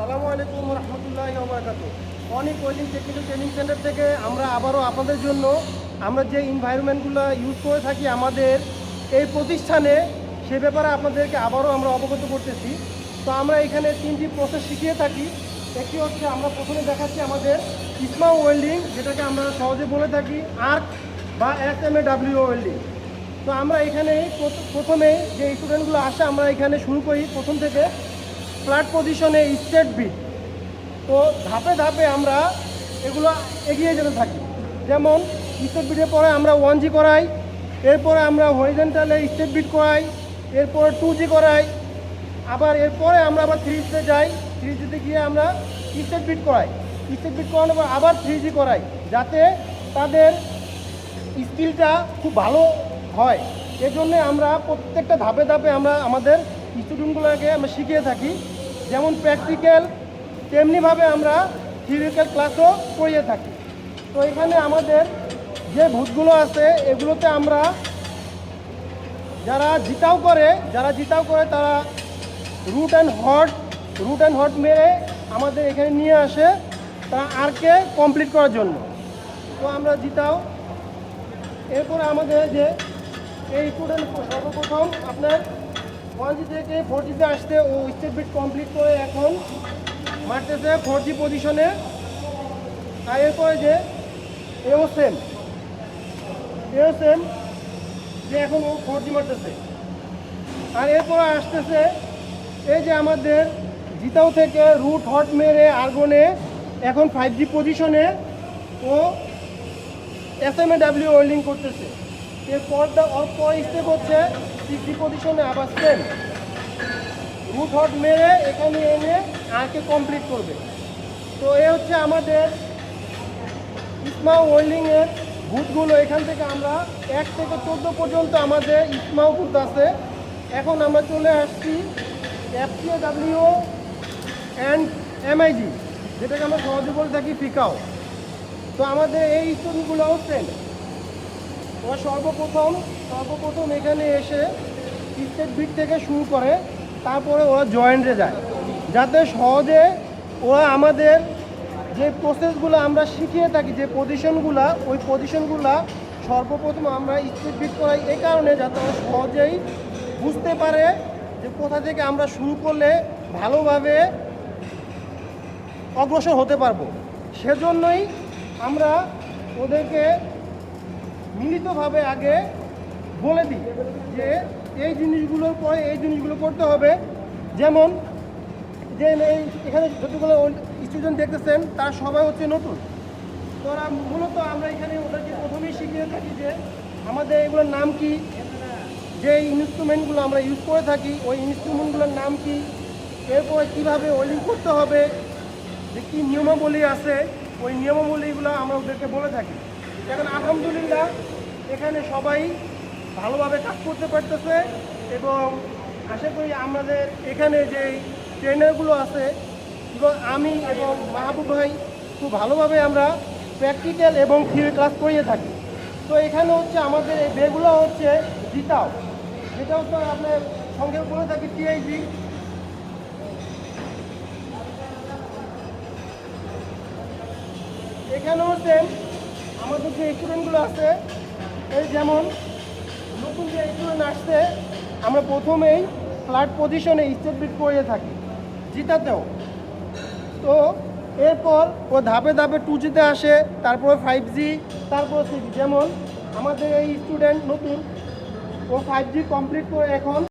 সালামু আলাইকুম রহমতুল্লাহ বরকাত। অনেক ওয়েল্ডিং টেকনিক্যাল ট্রেনিং সেন্টার থেকে আমরা আবারও আপনাদের জন্য আমরা যে এনভায়রনমেন্টগুলো ইউজ করে থাকি আমাদের এই প্রতিষ্ঠানে, সে ব্যাপারে আপনাদেরকে আবারও আমরা অবগত করতেছি। তো আমরা এখানে তিনটি প্রসেস শিখিয়ে থাকি। একটি হচ্ছে আমরা প্রথমে দেখাচ্ছি আমাদের ইসমা ওয়েল্ডিং যেটাকে আমরা সহজে বলে থাকি আর্ক বা S M A W welding তো আমরা এখানে প্রথ- প্রথমে যে স্টুডেন্টগুলো আসে, আমরা এখানে শুরু করি প্রথম থেকে। ফ্ল্যাট পজিশনে স্টেট বিট তো ধাপে ধাপে আমরা এগুলো এগিয়ে যেতে থাকি। যেমন স্টেট বিটের পরে আমরা ওয়ান জি করাই, এরপরে আমরা হরিজেন্টালে স্টেট বিট করাই, এরপরে টু জি করাই। আবার এরপরে আমরা আবার থ্রি জিতে যাই থ্রি জিতে গিয়ে আমরা স্টেট বিট করাই। স্টেট বিট করানোর পর আবার থ্রি জি করাই, যাতে তাদের স্কিলটা খুব ভালো হয়। এজন্য আমরা প্রত্যেকটা ধাপে ধাপে আমরা আমাদের স্টুডেন্টগুলোকে আমরা শিখিয়ে থাকি। যেমন প্র্যাকটিক্যাল তেমনিভাবে আমরা থিওরিক্যাল ক্লাসও করিয়ে থাকি। তো এখানে আমাদের যে ভূতগুলো আছে, এগুলোতে আমরা যারা জিতাও করে, যারা জিতাও করে তারা root and hot root and hot মেরে আমাদের এখানে নিয়ে আসে তা আরকে কমপ্লিট করার জন্য। তো আমরা জিতাও। এরপরে আমাদের যে এই স্টুডেন্ট সর্বপ্রথম আপনার ওয়ান জি থেকে ফোর জিতে আসতে ও স্টেট বিট কমপ্লিট করে এখন মারতেছে ফোর জি পজিশনে আর এরপরে যে এও সেম এও সেম যে এখন ও ফোর জি মারতেছে। আর এরপরে আসতেছে এই যে আমাদের জিতাও থেকে রুট হট মেরে আর্গনে এখন ফাইভ জি পজিশনে ও S M A W welding করতেছে। এরপর অল্প স্টেপ হচ্ছে সিক্সটি পজিশনে আবার সেম রুট হট মেরে এখানে এনে আঁকে কমপ্লিট করবে। তো এ হচ্ছে আমাদের ইসমা ওয়েল্ডিংয়ের বুথগুলো এখান থেকে আমরা এক থেকে চোদ্দ পর্যন্ত আমাদের ইসমাও বুথ আছে। এখন আমরা চলে আসছি এফসিও ডাব্লিউ অ্যান্ড এমআইজি যেটাকে আমরা সহজে বলে থাকি ফিকাও তো আমাদের এই স্টুডেন্টগুলোও সেম ওরা সর্বপ্রথম সর্বপ্রথম এখানে এসে স্টেট বিট থেকে শুরু করে, তারপরে ওরা জয়েন্টে যায়। যাতে সহজে ওরা আমাদের যে প্রসেসগুলো আমরা শিখিয়ে থাকি, যে পজিশনগুলো ওই পজিশনগুলো সর্বপ্রথম আমরা স্টেট বিট করাই। এই কারণে যাতে ওরা সহজেই বুঝতে পারে যে কোথা থেকে আমরা শুরু করলে ভালোভাবে অগ্রসর হতে পারব। সেজন্যই আমরা ওদেরকে মিলিতভাবে আগে বলে দিই যে এই জিনিসগুলোর পরে এই জিনিসগুলো করতে হবে। যেমন যে এই এখানে যতগুলো স্টুডেন্ট দেখতেছেন, তারা সবাই হচ্ছে নতুন। তো মূলত আমরা এখানে ওদেরকে প্রথমেই শিখিয়ে থাকি যে আমাদের এগুলোর নাম কি, যে ইনস্ট্রুমেন্টগুলো আমরা ইউজ করে থাকি, ওই ইনস্ট্রুমেন্টগুলোর নাম কি, এরপরে কীভাবে ওয়েলিং করতে হবে, যে কী নিয়মাবলী আছে, ওই নিয়মাবলীগুলো আমরা ওদেরকে বলে থাকি। এখন আলহামদুলিল্লাহ, এখানে সবাই ভালোভাবে কাজ করতে পারতেছে এবং আশা করি আমাদের এখানে যে ট্রেনারগুলো আছে, এবং আমি এবং মাহবুব ভাই খুব ভালোভাবে আমরা প্র্যাকটিক্যাল এবং থিওরি ক্লাস করিয়ে থাকি। তো এখানে হচ্ছে আমাদের এই বেগুলো হচ্ছে জিতাও। যেটা হচ্ছে আপনার সঙ্গে বলে থাকি টিআইজি এখানেও সেম আমাদের যে স্টুডেন্টগুলো আছে। এই যেমন নতুন যে স্টুডেন্ট আসছে, আমরা প্রথমেই ফ্ল্যাট পজিশনে স্টেট বিট করিয়ে থাকি, জিতাতেও। তো এরপর ও ধাপে ধাপে টু জিতে আসে, তারপর ফাইভ জি তারপর সিক্স যেমন আমাদের এই স্টুডেন্ট নতুন, ও ফাইভ জি কমপ্লিট করে এখন